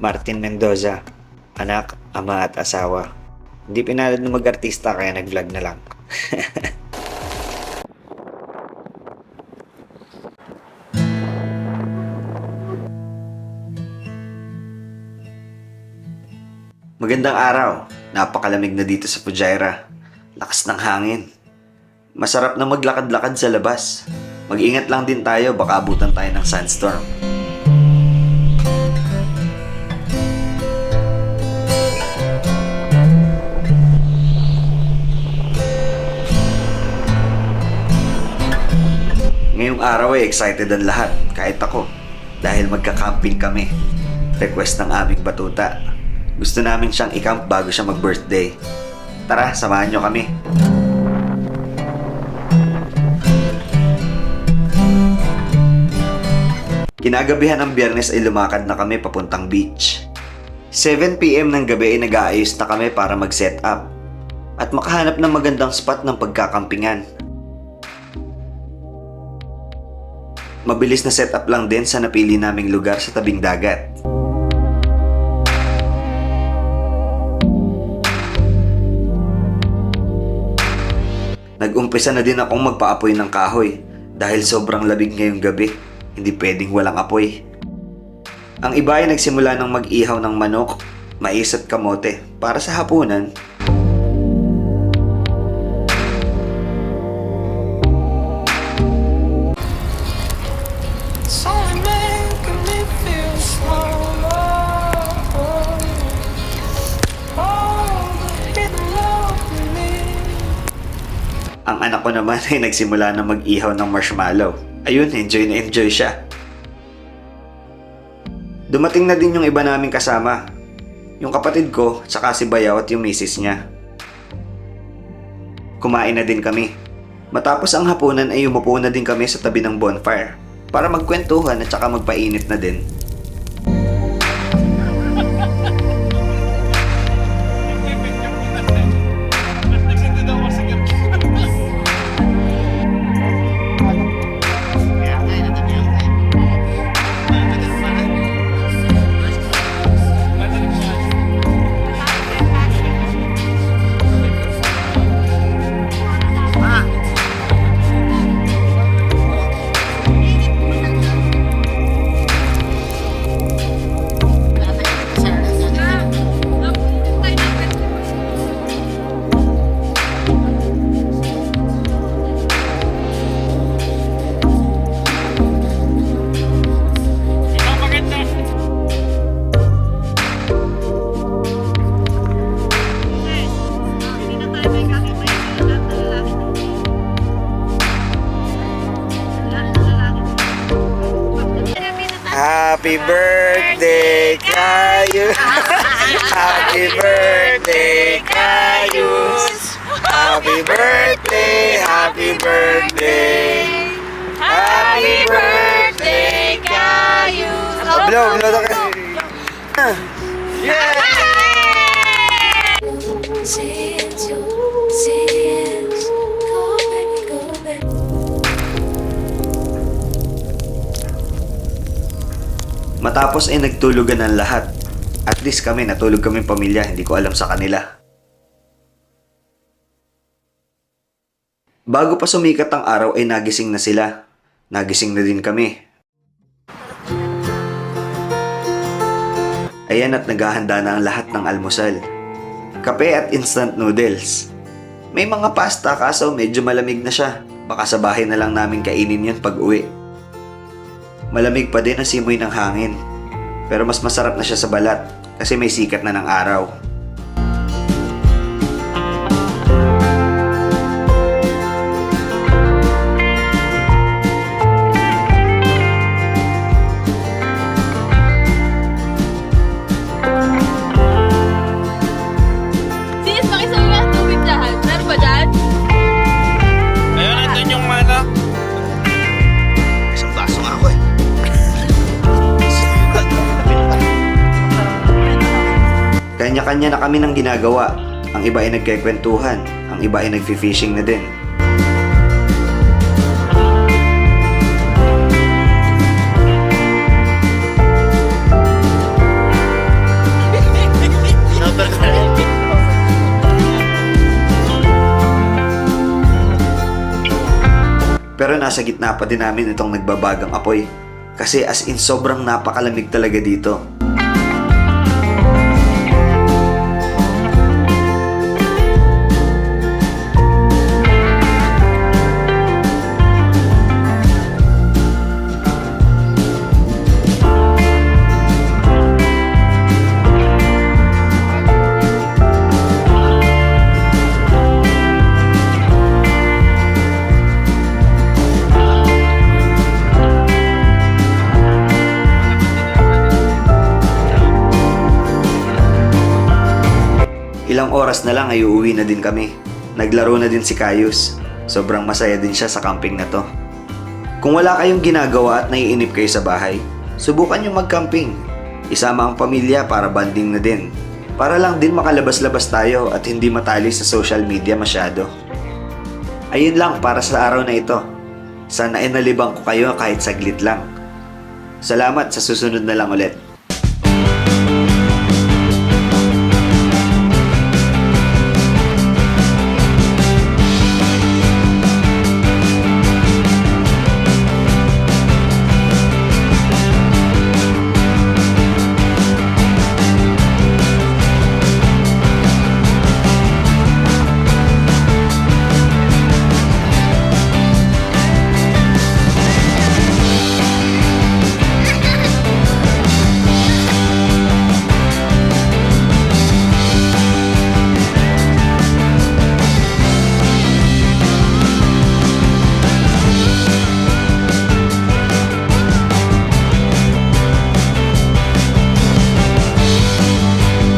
Martin Mendoza, anak, ama at asawa. Hindi pinalad na mag-artista kaya nag-vlog na lang. Magandang araw. Napakalamig na dito sa Fujairah. Lakas ng hangin. Masarap na maglakad-lakad sa labas. Mag-ingat lang din tayo baka abutan tayo ng sandstorm. Ngayong araw ay excited ang lahat, kahit ako. Dahil magka-camping kami. Request ng aming batuta. Gusto namin siyang i-camp bago siya mag-birthday. Tara, samahan nyo kami. Kinagabihan ng biyernes ay lumakad na kami papuntang beach. 7pm ng gabi ay nag-aayos na kami para mag-set up at makahanap ng magandang spot ng pagkakampingan. Mabilis na setup lang din sa napili naming lugar sa tabing dagat. Nag-umpisa na din akong magpaapoy ng kahoy dahil sobrang labig ngayong gabi. Hindi pwedeng walang apoy. Ang iba ay nagsimula ng mag-ihaw ng manok, mais at kamote para sa hapunan. Ang anak ko naman ay nagsimula na mag-ihaw ng marshmallow. Ayun, enjoy na enjoy siya. Dumating na din yung iba naming kasama. Yung kapatid ko, tsaka si Bayaw at yung misis niya. Kumain na din kami. Matapos ang hapunan ay umupo na din kami sa tabi ng bonfire para magkwentuhan at tsaka magpainit na din. Happy birthday, Kayo! Happy birthday, Kayus! Happy birthday, happy birthday! Happy birthday, Kayus! Blow, blow na kayo! Yeah! Matapos ay nagtulugan ng lahat. At least kami, natulog kami pamilya, hindi ko alam sa kanila. Bago pa sumikat ang araw ay nagising na sila. Nagising na din kami. Ayan at naghahanda na ang lahat ng almusal. Kape at instant noodles. May mga pasta kaso medyo malamig na siya. Baka sa bahay na lang namin kainin yun pag uwi. Malamig pa din ang simoy ng hangin. Pero mas masarap na siya sa balat kasi may sikat na ng araw. Kanya-kanya na kami ng ginagawa. Ang iba ay nagkekwentuhan, ang iba ay nagfi-fishing na din. Pero nasa gitna pa din namin itong nagbabagang apoy kasi as in sobrang napakalamig talaga dito. Ilang oras na lang ay uuwi na din kami. Naglaro na din si Kayus. Sobrang masaya din siya sa camping na to. Kung wala kayong ginagawa at naiinip kayo sa bahay, subukan yung mag-camping. Isama ang pamilya para banding na din. Para lang din makalabas-labas tayo at hindi matali sa social media masyado. Ayun lang para sa araw na ito. Sana ay nalibang ko kayo kahit saglit lang. Salamat sa susunod na lang ulit.